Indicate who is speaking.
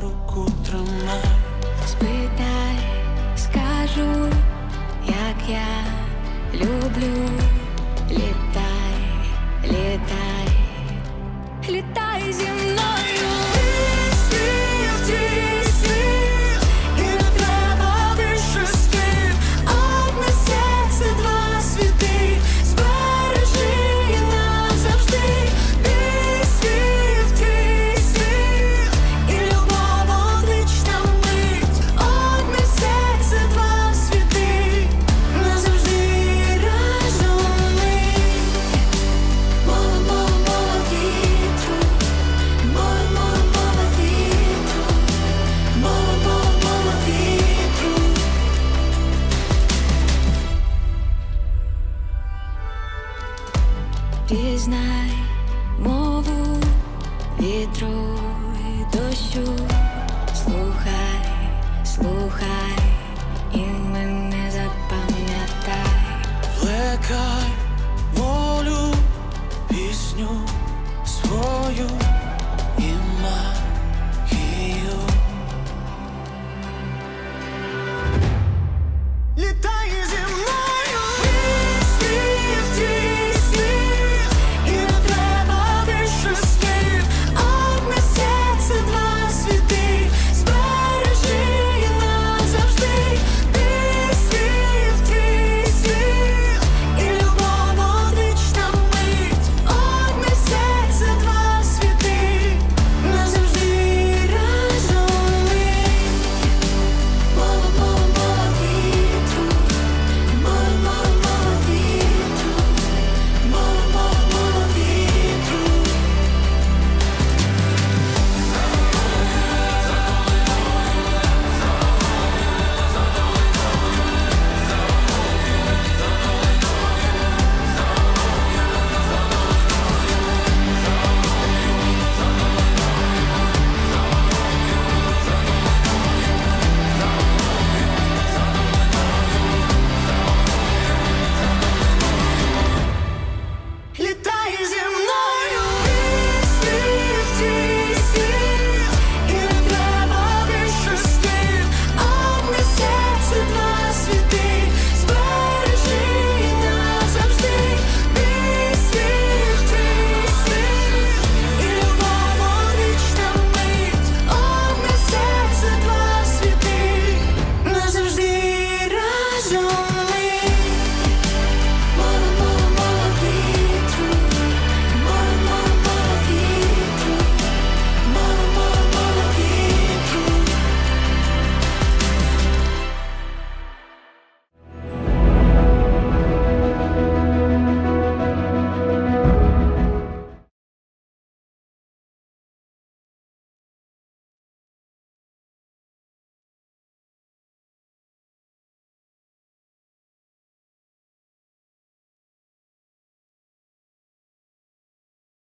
Speaker 1: руку тримай
Speaker 2: спитай, скажу, як я люблю. пізнай мову вітру і дощу, слухай, слухай.